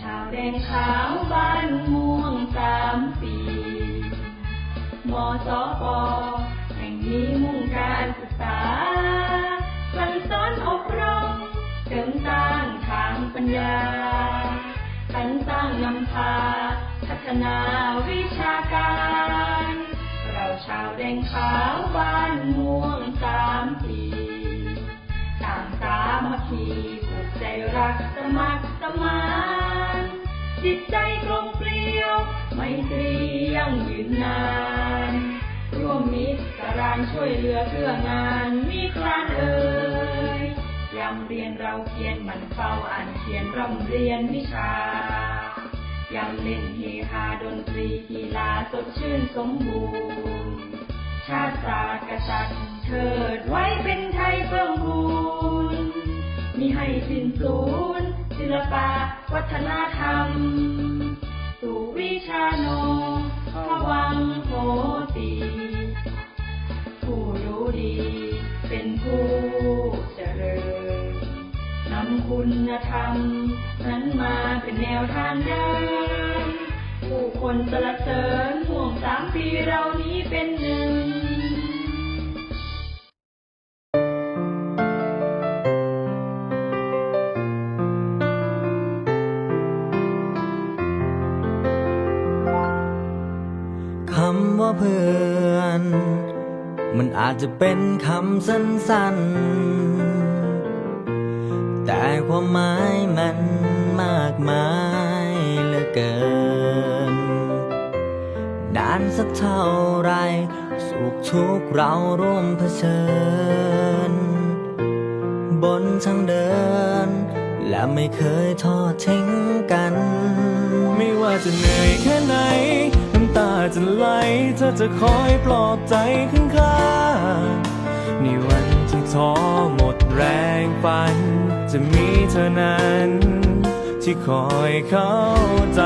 ชาวแดงขาวบ้านม่วงสามปีมสปแห่งนี้มุ่งการศึกษาสั่งสอนอบรมเสริมสร้างทางปัญญาสรรสร้างนำพา พัฒนาวิชาการ เราชาวแดงขาวบ้านม่วงสาม ไม่ตรียั่งยืนนาน ร่วมมิตรการานช่วยเหลือเพื่องานมีคลานเอ่ยยำเรียนเราเพียรหมันเฝ้าอ่านเขียนร่ำเรียนวิชายำเล่นเฮฮาดนตรีกีฬาสดชื่นสมบูรณ์ ชาติศาสตร์กษัตริย์เถิดไว้เป็นไทยเพิ่มพูนมีให้สิ้นสูญศิลปะวัฒนธรรม ธรรม นั้นมาเป็นแนวทางเดินผู้คนสรรเสริญห่วงสามปีเรานี้เป็นหนึ่งคำว่าเพื่อน มันอาจจะเป็นคำสั้นๆ ความหมายมันมากมายเหลือเกินนานสักเท่าไร สุขทุกเราร่วมเผชิญ บนทางเดิน และไม่เคยทอดทิ้งกัน ไม่ว่าจะเหนื่อยแค่ไหน น้ำตาจะไหลเธอจะคอยปลอบใจข้างข้างๆในวันที่ท้อหมด แรงฝัน จะมีเธอนั้น ที่คอยเข้าใจ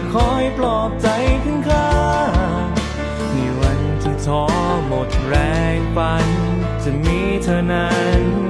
อคอยปลอบใจข้างข้าในวันที่ท้อหมดแรงฝัน จะมีเธอนั้น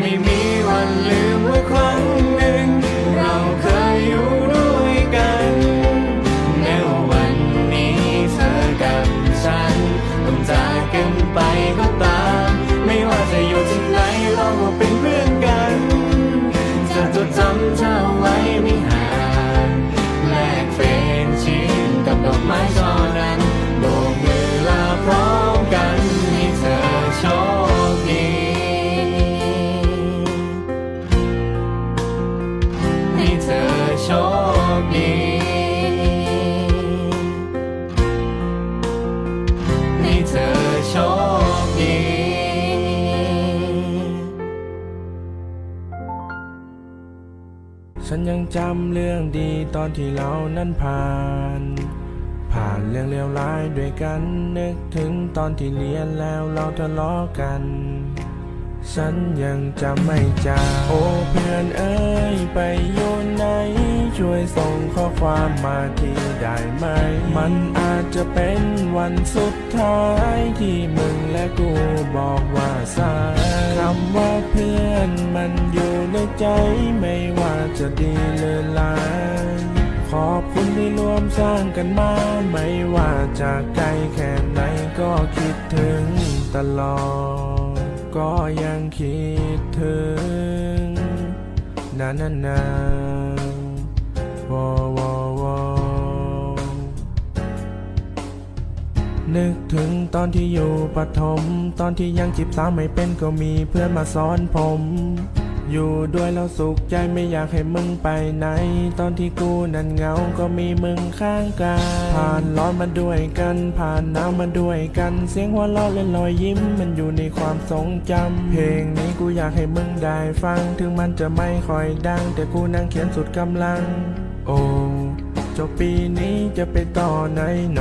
ไม่มีวันลืมว่าครั้งหนึ่ง เราเคยอยู่ด้วยกันแม้ววันนี้เธอกับฉัน ต้องจากกันไปก็ตาม ไม่ว่าจะอยู่ที่ไหนเราก็เป็นเพื่อนกันจะจดจำเธอไว้ไม่ห่างแลกเฟรนชิพกับดอกไม้ จำเรื่องดีตอนที่เรานั้นผ่าน ผ่านเรื่องเลวร้ายด้วยกันนึกถึงตอนที่เรียนแล้วเราทะเลาะกัน ฉันยังจำไม่จางโอ้เพื่อนเอ้ยไปอยู่ไหน ช่วยส่งข้อความมาที่ได้ไหม มันอาจจะเป็นวันสุดท้ายที่มึงและกูบอกว่าสายคำว่าเพื่อนมันอยู่ในใจไม่ว่าจะดีหรือร้ายขอบคุณที่ร่วมสร้างกันมา ไม่ว่าจะไกลแค่ไหนก็คิดถึงตลอด ก็ยังคิดถึงนาน วอวนึกถึงตอนที่อยู่ปฐมตอนที่ยังจีบสาวไม่เป็นก็มีเพื่อนมาสอนผม อยู่ด้วยแล้วสุขใจไม่อยากให้มึงไปไหน ตอนที่กูนั้นเหงาก็มีมึงข้างกายผ่านร้อนมาด้วยกัน ผ่านหนาวมาด้วยกัน เสียงหัวเราะและรอยยิ้มมันอยู่ในความทรงจำเพลงนี้กูอยากให้มึงได้ฟัง ถึงมันจะไม่ค่อยดัง แต่กูนั่งเขียนสุดกำลัง โอ้จบปีนี้จะไปต่อไหนโน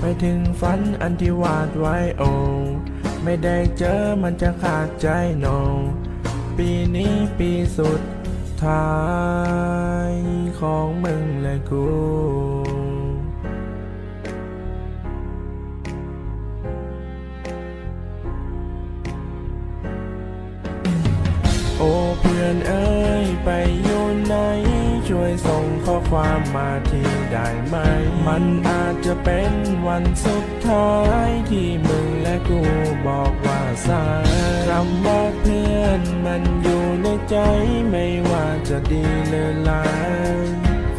ไปถึงฝันอันที่วาดไว้โอไม่ได้เจอมันจะขาดใจโนปีนี้ปีสุดท้ายของมึงและกู ความมาที่ได้ไหม มันอาจจะเป็นวันสุดท้ายที่มึงและกูบอกว่าสายคำว่าเพื่อนมันอยู่ในใจไม่ว่าจะดีหรือร้าย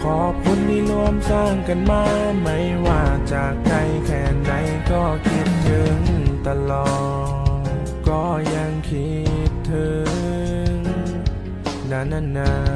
ขอบคุณที่ร่วมสร้างกันมา ไม่ว่าจากไกลแค่ไหนก็คิดถึงตลอด ก็ยังคิดถึง นานานา